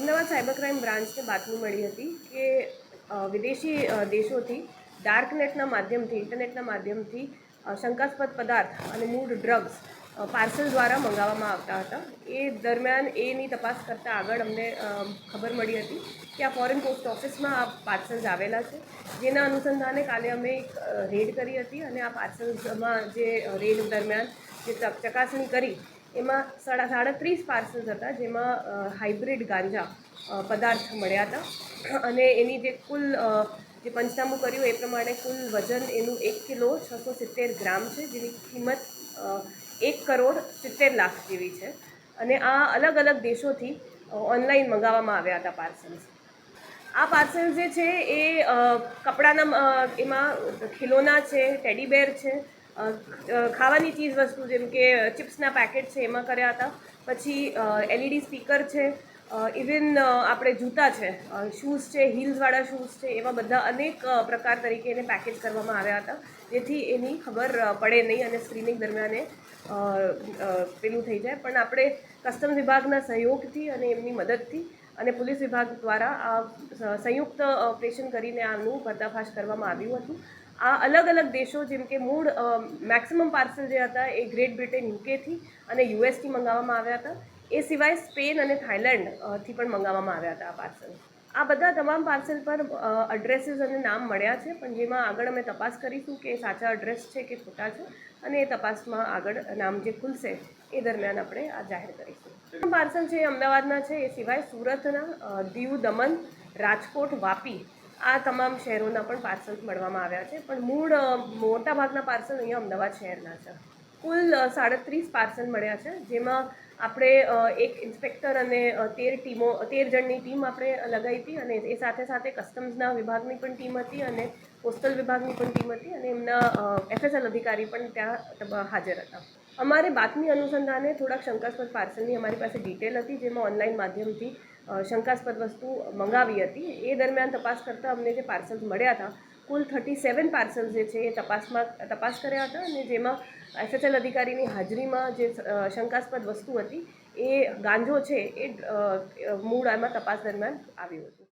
Ahmedabad cyber crime બ્રાન્ચને બાતમી મળી હતી કે વિદેશી દેશોથી ડાર્ક નેટના માધ્યમથી, ઇન્ટરનેટના માધ્યમથી શંકાસ્પદ પદાર્થ અને મૂળ ડ્રગ્સ પાર્સલ દ્વારા મંગાવવામાં આવતા હતા. એ દરમિયાન એની તપાસ કરતાં આગળ અમને ખબર મળી હતી કે આ ફોરેન પોસ્ટ ઓફિસમાં આ પાર્સલ્સ આવેલા છે. જેના અનુસંધાને કાલે અમે એક રેડ કરી હતી અને આ પાર્સલ્સમાં જે રેડ દરમિયાન જે ચક- ચકાસણી કરી એમાં સાડા સાડત્રીસ પાર્સલ્સ હતા જેમાં હાઇબ્રિડ ગાંજા પદાર્થ મળ્યા હતા. અને એની જે કુલ જે પંચનામું કર્યું એ પ્રમાણે કુલ વજન એનું એક કિલો છસો સિત્તેર ગ્રામ છે, જેની કિંમત એક કરોડ સિત્તેર લાખ જેવી છે. અને આ અલગ અલગ દેશોથી ઓનલાઈન મંગાવવામાં આવ્યા હતા પાર્સલ્સ આ પાર્સલ જે છે એ કપડાના એમાં ખિલોના છે ટેડી બેર છે ખાવાની ચીજ વસ્તુ જેમ કે ચિપ્સના પેકેટ છે, એમાં કર્યા હતા. પછી એલઈડી સ્પીકર છે ઇવન આપણે જૂતા છે શૂઝ છે, હીલ્સવાળા શૂઝ છે, એવા બધા અનેક પ્રકાર તરીકે એને પેકેજ કરવામાં આવ્યા હતા. જેથી એની ખબર પડે નહીં અને સ્ક્રીનિંગ દરમિયાન પેલું થઈ જાય. પણ આપણે કસ્ટમ વિભાગના સહયોગથી અને એમની મદદથી અને પોલીસ વિભાગ દ્વારા આ સંયુક્ત ઓપરેશન કરીને આનું પર્દાફાશ કરવામાં આવ્યું હતું. આ અલગ અલગ દેશો, જેમ કે મૂળ મેક્સિમમ પાર્સલ જે હતા એ ગ્રેટ બ્રિટન યુકેથી અને યુએસથી મંગાવવામાં આવ્યા હતા. એ સિવાય સ્પેન અને થાઇલેન્ડથી પણ મંગાવવામાં આવ્યા હતા આ પાર્સલ. આ બધા તમામ પાર્સલ પર એડ્રેસીસ અને નામ મળ્યા છે, પણ જેમાં આગળ અમે તપાસ કરીશું કે સાચા એડ્રેસ છે કે ખોટા છે, અને એ તપાસમાં આગળ નામ જે ખુલશે, એ દરમિયાન આપણે આ જાહેર કરીશું. પાર્સલ છે એ અમદાવાદના છે, એ સિવાય સુરતના દીવ, દમણ, રાજકોટ, વાપી, આ તમામ શહેરોના પણ પાર્સલ મળવામાં આવ્યા છે, પણ મૂળ મોટાભાગના પાર્સલ અહીંયા અમદાવાદ શહેરના છે. કુલ સાડત્રીસ પાર્સલ મળ્યા છે, જેમાં આપણે એક ઇન્સ્પેક્ટર અને તેર ટીમો, તેર જણની ટીમ આપણે લગાવી હતી અને એ સાથે સાથે કસ્ટમ્સના વિભાગની પણ ટીમ હતી અને પોસ્ટલ વિભાગની પણ ટીમ હતી અને એમના એફએસએલ અધિકારી પણ ત્યાં હાજર હતા. અમારે બાતમી અનુસંધાને થોડાક શંકાસ્પદ પાર્સલની અમારી પાસે ડિટેલ હતી, જેમાં ઓનલાઈન માધ્યમથી શંકાસ્પદ વસ્તુ મંગાવી હતી. એ દરમિયાન તપાસ કરતાં અમને જે પાર્સલ્સ મળ્યા હતા કુલ થર્ટી સેવન પાર્સલ જે છે એ તપાસમાં તપાસ કર્યા હતા અને જેમાં એફએસએલ અધિકારીની હાજરીમાં જે શંકાસ્પદ વસ્તુ હતી એ ગાંજો છે એ મૂળ આમાં તપાસ દરમિયાન આવ્યું હતું.